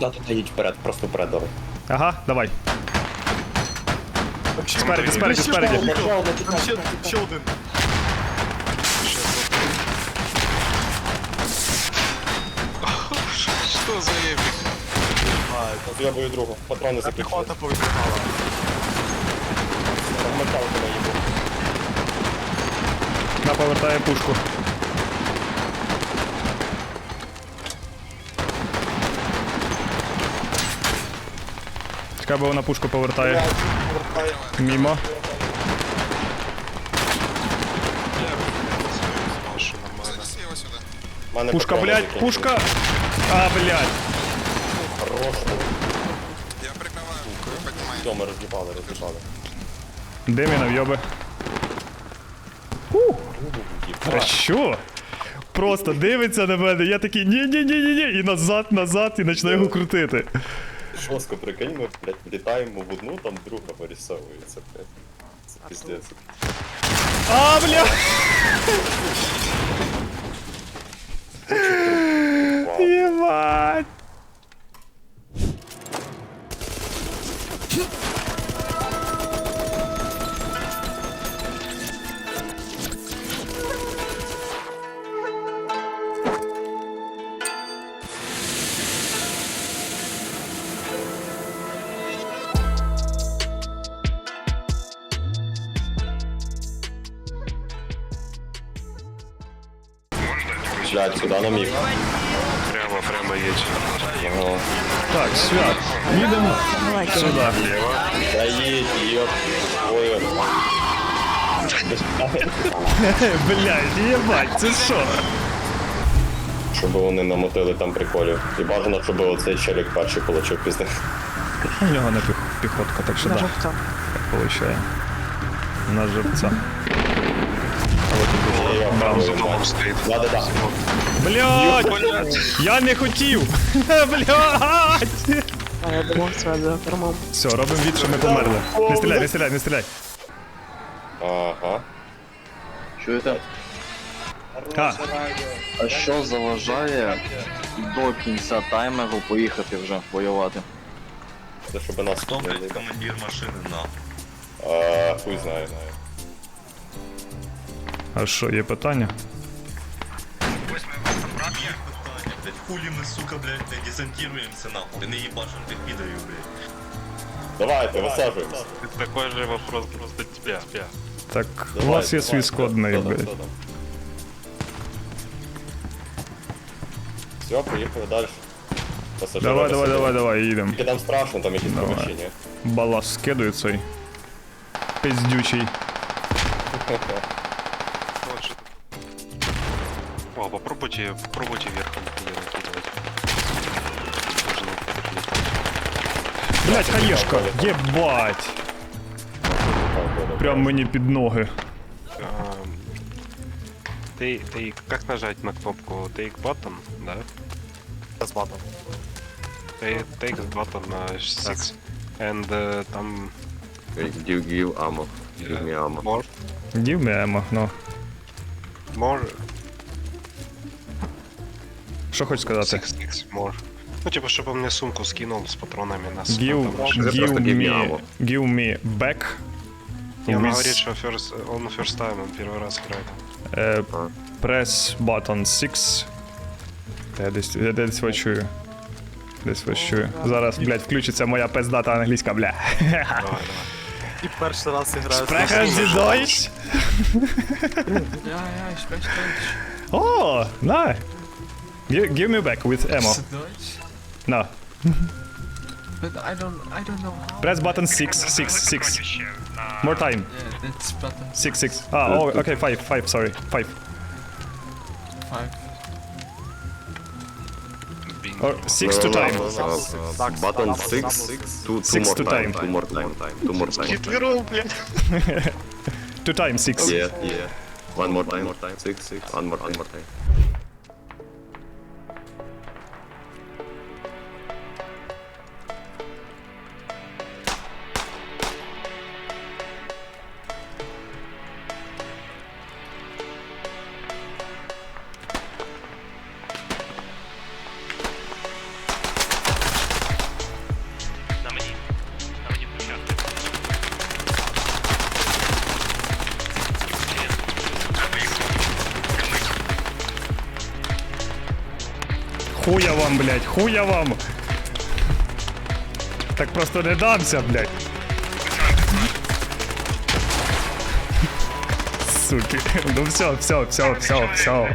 Да, туди їдь вперед, просто вперед давай. Ага, давай. Спереді, спереді, спереді. Ще, ще один. Что за ебик? Я бою другу, патрони Та закінчили. піхота повибігала. На повертає пушку. Чекай, бо вона пушку повертає. Мімо. Пушка, блядь, пушка! А, блядь. Хорош. Я прикрываю. Поднимай. Все, ми роз'їбали, роз'їбали. Де міна? А що? Просто дивиться на мене, я такий ні-ні-ні-ні-ні, і назад, назад, і почну його крутити. Жорстко прикинь, ми, блядь, літаємо в одну, там друга вирісовується, блядь. Це піздець. А, бля! Ебать! Єбать! Блядь, сюди на міг. Прямо, прямо едь. Ага. Так, свят. Їдемо сюди. Та їдь, йоп. Ой, Блядь, єбать, це що? щоб вони намотили там приколів. І бажано, щоб оцей челік перший получив пізди. У нього не піхотка, так що да. Так получає. На живця. Домом стоит. Да-да-да. Блядь! Я не хотів! Блядь! А я думав, це за кермом. Все, робимо від, що ми померли. Не стріляй, не стріляй, не стріляй. Ага. Чуєте? А, А що заважає до кінця таймеру поїхати вже воювати? Це щоб нас Хто, блядь, командир машини на? А, Хуй знає, знає. а що, є питання? Є питання, блядь, хулі ми, сука, блядь, не десантируємося нахуй. Ти не їбашим тих підарів, блядь. Давайте, висаджуємося. Такой же вопрос просто тебя. тебя. Так, у Давай, вас є давай, свій хто- складний, хто там, блядь. хто там? Все, поїхали далі. Пасажири Давай, давай, висадили. давай, давай, їдемо. Тільки там страшно, там якісь Давай. помещення. Балас скидує цей. Пиздючий. Вот что О, попробуйте, попробуйте верхом ее накидывать. Можно Блять, хаєшка, єбать! Прям мені під ноги. Ам, Ты, ты, как нажать на кнопку Take Button, да? З батом. Take, take the button на 6. And uh, там You give ammo. Give me ammo. more, Give me ammo, ну. more, що хочеш сказати? six, six, more. Ну, типа, чтобы он мне сумку скинул с патронами на Give, give give me give me back. Он with, говорит, что first, он first time, он первый раз играет. е, press button 6. Я десь, я десь вас чую. Десь вас чую. Зараз, блядь, включиться моя пиздата англійська, бля. Давай, давай. І перший раз граю. Sprechen Sie Deutsch? Ja, ja, ich spreche Deutsch. Oh, nein. Give, give me back with ammo. No. but I don't, I don't know how. Press button six, six, six. More time. Yeah, that's button six. Six. Ah, oh, okay, five, five, sorry, five. Five. Or six to time. Button six, six, two, two six more to time. time. Two more time, two more time. two time, six. Yeah, yeah. One more time, one more time, six, six. One more, one more time. Хуя вам, блядь, хуя вам. Так просто не дамся, блядь. Суки. Ну все, все, все, все, все.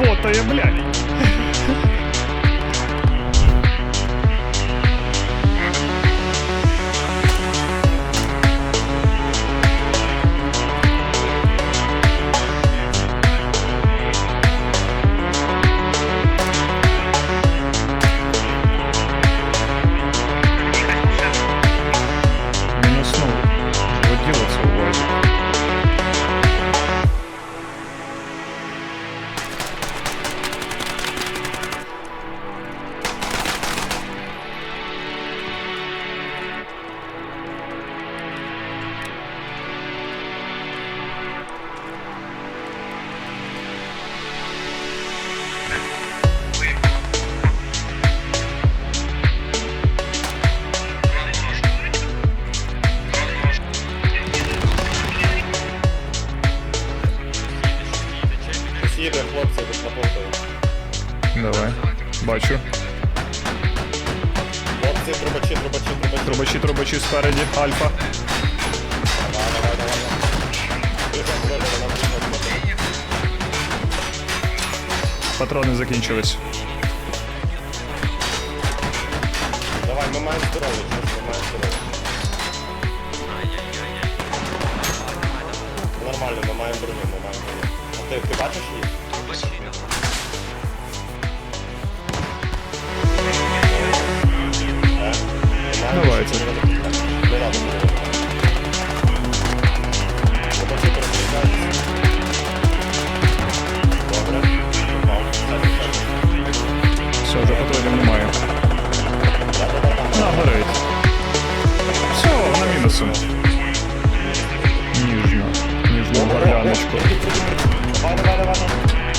Да-да-да, блядь. Трубачі, трубачі. Спереді. Альфа. Патрони закінчились. Давай, ми маємо здоров'я, ми маємо здоров'я. Нормально, ми маємо броню, ми маємо броню. А ти, ти бачиш її? На мінусу. Ніжно. Ніжно горляночку. Давай, давай, давай. давай.